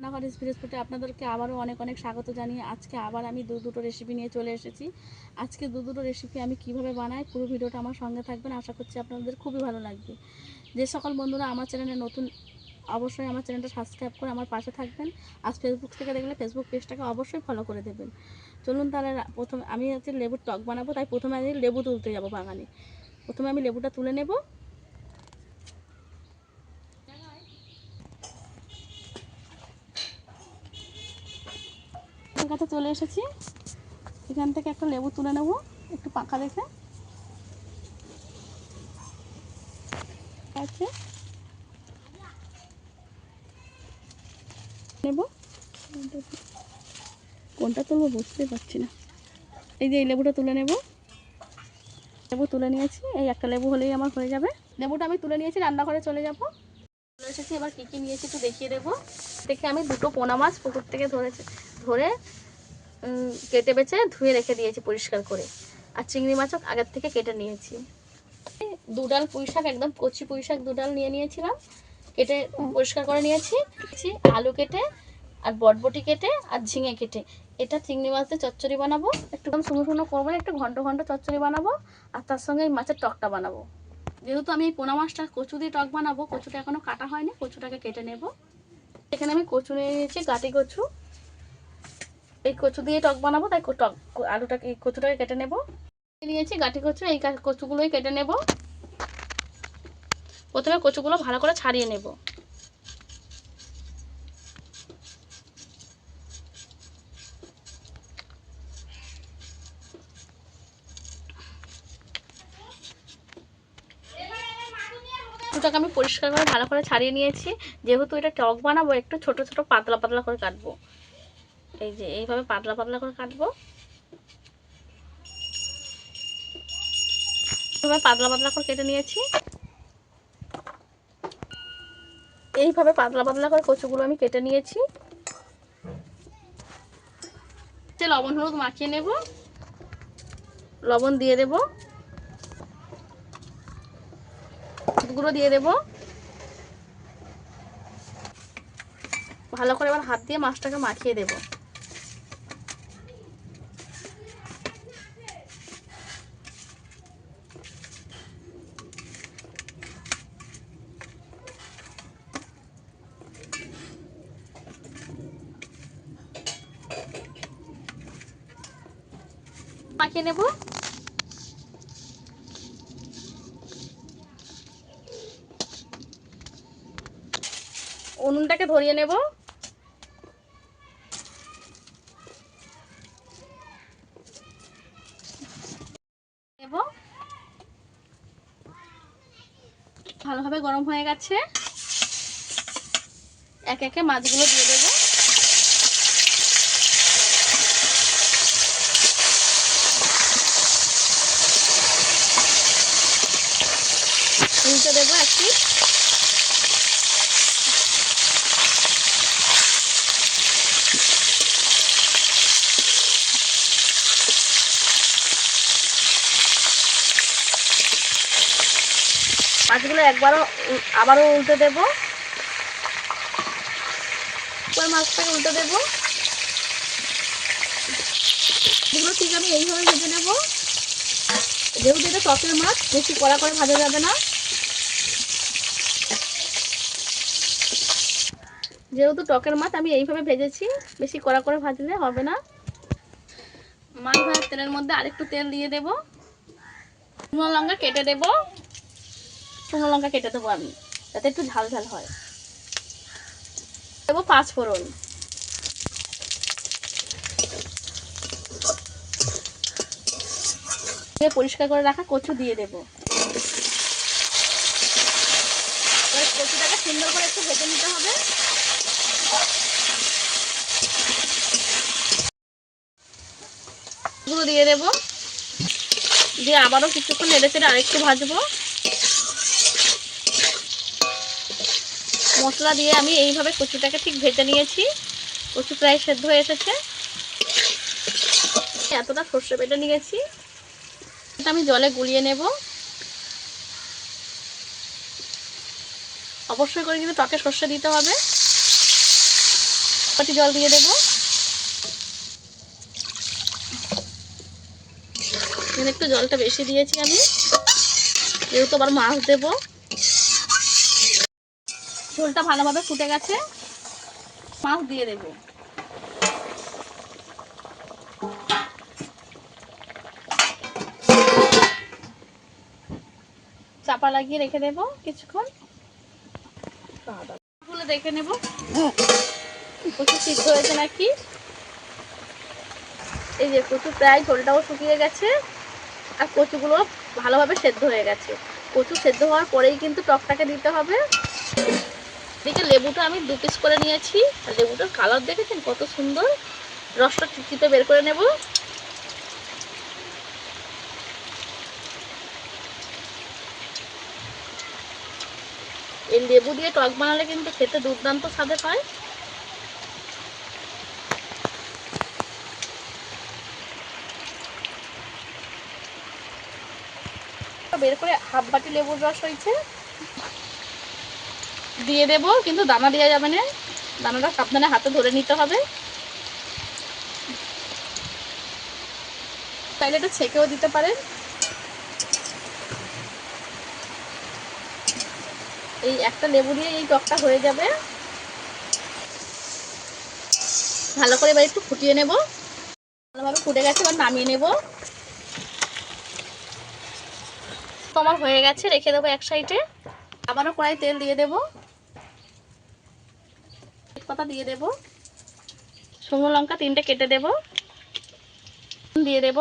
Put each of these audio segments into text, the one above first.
রান্নাঘর স্পিরিসপুটে আপনাদেরকে আবারও অনেক অনেক স্বাগত জানিয়ে আজকে আবার আমি দু দুটো রেসিপি নিয়ে চলে এসেছি। আজকে দু দুটো রেসিপি আমি কীভাবে বানাই, পুরো ভিডিওটা আমার সঙ্গে থাকবেন, আশা করছি আপনাদের খুবই ভালো লাগবে। যে সকল বন্ধুরা আমার চ্যানেলে নতুন, অবশ্যই আমার চ্যানেলটা সাবস্ক্রাইব করে আমার পাশে থাকবেন। আজ ফেসবুক থেকে দেখলে ফেসবুক পেজটাকে অবশ্যই ফলো করে দেবেন। চলুন তাহলে প্রথমে আমি হচ্ছে লেবুর টক বানাবো, তাই প্রথমে আমি লেবু তুলতে যাব বাগানে। প্রথমে আমি লেবুটা তুলে নেব। চলে এসেছি। এখান থেকে একটা লেবু তুলে নেব, একটু পাকা দেখে। আছে। নেব। কোনটা তুলবো বুঝতে পারছি না। এই যে এই লেবুটা তুলে নেব। লেবু তুলে নিয়েছি, এই একটা লেবু হলেই আমার হয়ে যাবে। লেবুটা আমি তুলে নিয়েছি, রান্নাঘরে চলে যাব। চলে এসেছি, এবার কী কী নিয়েছি একটু দেখিয়ে দেবো। দেখে আমি দুটো পোনা মাছ পুকুর থেকে ধরেছি, ধরে কেটে বেছে ধুয়ে রেখে দিয়েছি পরিষ্কার করে। আর চিংড়ি মাছও আগের থেকে কেটে নিয়েছি। দুডাল পুঁই শাক, একদম কচি পুঁই শাক দুডাল নিয়ে নিয়েছিলাম। কেটে পরিষ্কার করে নিয়েছি। আলু কেটে, আর বটবটি কেটে, আর ঝিঙে কেটে। এটা চিংড়ি মাছ দিয়ে চচ্চড়ি বানাবো। একটু কম শুকনো শুকনো করব একটু ঘন্ট ঘন্ট চচ্চড়ি বানাবো। আর তার সঙ্গে এই মাছের টকটা বানাবো। যেহেতু আমি এই পোনা মাছটা কচু দিয়ে টক বানাবো, কচুটা এখনও কাটা হয়নি, কচুটাকে কেটে নেব। এখানে আমি কচু নিয়ে নিয়েছি, গাটি কচু। এই কচু দিয়ে টক বানাবো, তাই টক আলুটাকে, এই কচুটাকে কেটে নেব। নিয়েছি গাটি কচু, এই কচুগুলোই কেটে নেব। প্রথমে কচুগুলো ভালো করে ছাড়িয়ে নেব। কচুটাকে আমি পরিষ্কার করে ভালো করে ছাড়িয়ে নিয়েছি। যেহেতু এটা টক বানাবো, একটু ছোট ছোট, পাতলা পাতলা করে কাটবো। এই যে এইভাবে পাতলা পাতলা করে কাটবো। পাতলা পাতলা করে কেটে নিয়েছি। এইভাবে পাতলা পাতলা করে কচুগুলো আমি কেটে নিয়েছি। লবণ হলুদ মাখিয়ে নেব। লবণ দিয়ে দেব। গুঁড়ো দিয়ে দেব। ভালো করে এবার হাত দিয়ে মাছটাকে মাখিয়ে দেবো। মাখিয়ে নেব। উনুনটাকে ধরিয়ে নেব। ভালোভাবে গরম হয়ে গেছে। একে একে মাছগুলো দিয়ে দেবো। উল্টে দেবো একটি। মাছগুলো একবারও আবারও উল্টে দেবো। মাছটাকে উল্টে দেবো। এগুলো ঠিক আমি এইভাবে ভেজে নেব। যেহেতু এটা টকের মাছ, বেশি কড়া করে ভাজা যাবে না। যেহেতু টকের মাছ, আমি এইভাবে ভেজেছি। বেশি কড়া করে ভাজলে হবে না। মাছ ভাজার তেলের মধ্যে আরেকটু তেল দিয়ে দেব। শুকনো লঙ্কা কেটে দেব। শুকনো লঙ্কা কেটে দেবো আমি, যাতে একটু ঝাল ঝাল হয়। দেবো পাঁচ ফোড়ন। পরিষ্কার করে রাখা কচু দিয়ে দেবো। কচুটাকে সুন্দর করে একটু ভেজে নিতে হবে। গুঁড়ো দিয়ে দেবো। দিয়ে আবারও কিছুক্ষণ নেড়ে চেড়ে আরেকটু ভাজবো। মশলা দিয়ে আমি এইভাবে কচুটাকে ঠিক ভেজে নিয়েছি। কচু প্রায় সেদ্ধ হয়ে এসেছে। এতটা সর্ষে বেটে নিয়েছি। এটা আমি জলে গুলিয়ে নেব। অবশ্যই করে কিন্তু টকে সর্ষে দিতে হবে। জল দিয়ে দেবো। এখানে একটু জলটা বেশি দিয়েছি আমি। যেহেতু আবার মাছ দেবো। ঝোলটা ভালোভাবে ফুটে গেছে। মাছ দিয়ে দেবো। চাপা লাগিয়ে রেখে দেবো কিছুক্ষণ। দেখে নেব। কচু সিদ্ধ হয়েছে নাকি? এই যে কচু, প্রায় ঝোলটাও শুকিয়ে গেছে। আর কচুগুলো ভালোভাবে সেদ্ধ হয়ে গেছে। কচু সেদ্ধ হওয়ার পরেই কিন্তু টকটাকে দিতে হবে। এদিকে লেবুটা আমি দু পিস করে নিয়েছি। আর লেবুটার কালার দেখেছেন? কত সুন্দর। রসটা চিপে বের করে নেব। এই লেবু দিয়ে টক বানালে কিন্তু খেতে দুর্দান্ত স্বাদে হয়। বের করে হাফ বাটি লেবুর রস হয়েছে। দিয়ে দেব, কিন্তু দানা দেওয়া যাবে না। দানাটা সাবধানে হাতে ধরে নিতে হবে। তাইলে এটা ছেঁকেও দিতে পারেন। এই একটা লেবু দিয়ে এই টকটা হয়ে যাবে। ভালো করে এবার একটু ফুটিয়ে নেব। ভালোভাবে ফুটে গেছে, এবার নামিয়ে নেব। তো আমার হয়ে গেছে, রেখে দেবো এক সাইডে। আবারও কড়াই তেল দিয়ে দেবো। তেজপাতা দিয়ে দেবো। শুকনো লঙ্কা তিনটে কেটে দেব। দিয়ে দেব।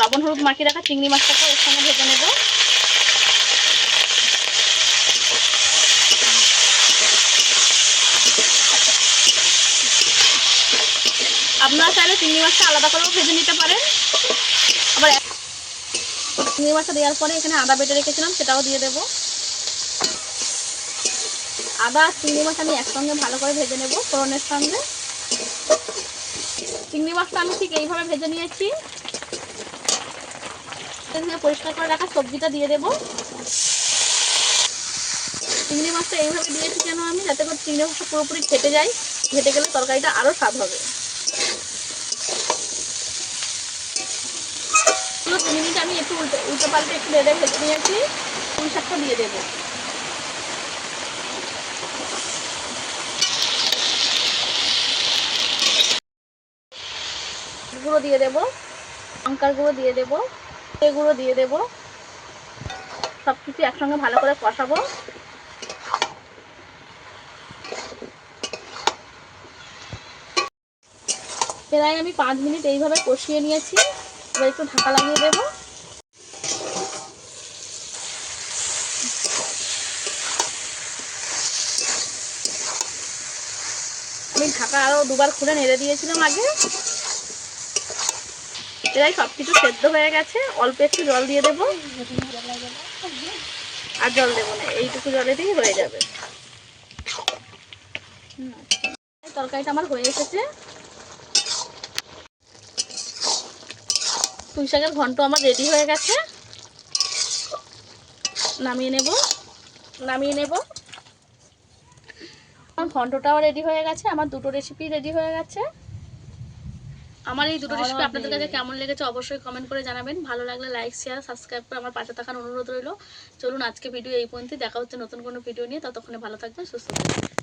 লবণ, হলুদ মাখিয়ে রাখা চিংড়ি মাছটাকে এর সঙ্গে ভেজে নেব। আপনারা চাইলে চিংড়ি মাছটা আলাদা করেও ভেজে নিতে পারেন। চিংড়ি মাছটা দেওয়ার পরে এখানে আদা বেটে রেখেছিলাম, সেটাও দিয়ে দেবো। আদা আর চিংড়ি মাছ আমি একসঙ্গে ভালো করে ভেজে নেব ফোড়নের সঙ্গে। চিংড়ি মাছটা আমি ঠিক এইভাবে ভেজে নিয়েছি। পরিষ্কার করে রাখা সবজিটা দিয়ে দেবো। চিংড়ি মাছটা এইভাবে দিয়েছি কেন আমি? যাতে করে চিংড়ি মাছটা পুরোপুরি খেতে যায়। খেতে গেলে তরকারিটা আরও স্বাদ হবে। দু মিনিট আমি একটু উল্টে উল্টো পাল্টে একটু নেড়ে ভেজে নিয়েছি। পুঁই শাকটা দিয়ে দেবো। গুঁড়ো দিয়ে দেবো। লঙ্কার গুঁড়ো দিয়ে দেবো। জিরে গুঁড়ো দিয়ে দেবো। সব কিছু একসঙ্গে ভালো করে কষাবো। প্রায় আমি পাঁচ মিনিট এইভাবে কষিয়ে নিয়েছি। এবার একটু ঢাকা লাগিয়ে দেবো। আমি ঢাকা আরও দুবার খুলে নেড়ে দিয়েছিলাম আগে। প্রায় সব কিছু সেদ্ধ হয়ে গেছে। অল্প একটু জল দিয়ে দেবো। আর জল দেবো না, এইটুকু জলেতেই হয়ে যাবে। তরকারিটা আমার হয়ে এসেছে। পুঁই শাকের ঘন্ট আমার রেডি হয়ে গেছে। নামিয়ে নেব নামিয়ে নেব। আমার ঘন্টটাও রেডি হয়ে গেছে আমার দুটো রেসিপি রেডি হয়ে গেছে। আমার এই দুটো রেসিপি আপনাদের কাছে কেমন লেগেছে অবশ্যই কমেন্ট করে জানাবেন। ভালো লাগলে লাইক শেয়ার সাবস্ক্রাইব করে আমার পাশে থাকার অনুরোধ রইল। চলুন আজকে ভিডিও এই পর্যন্ত দেখা হচ্ছে নতুন কোনো ভিডিও নিয়ে। ততক্ষণে ভালো থাকবেন সুস্থ থাকবেন।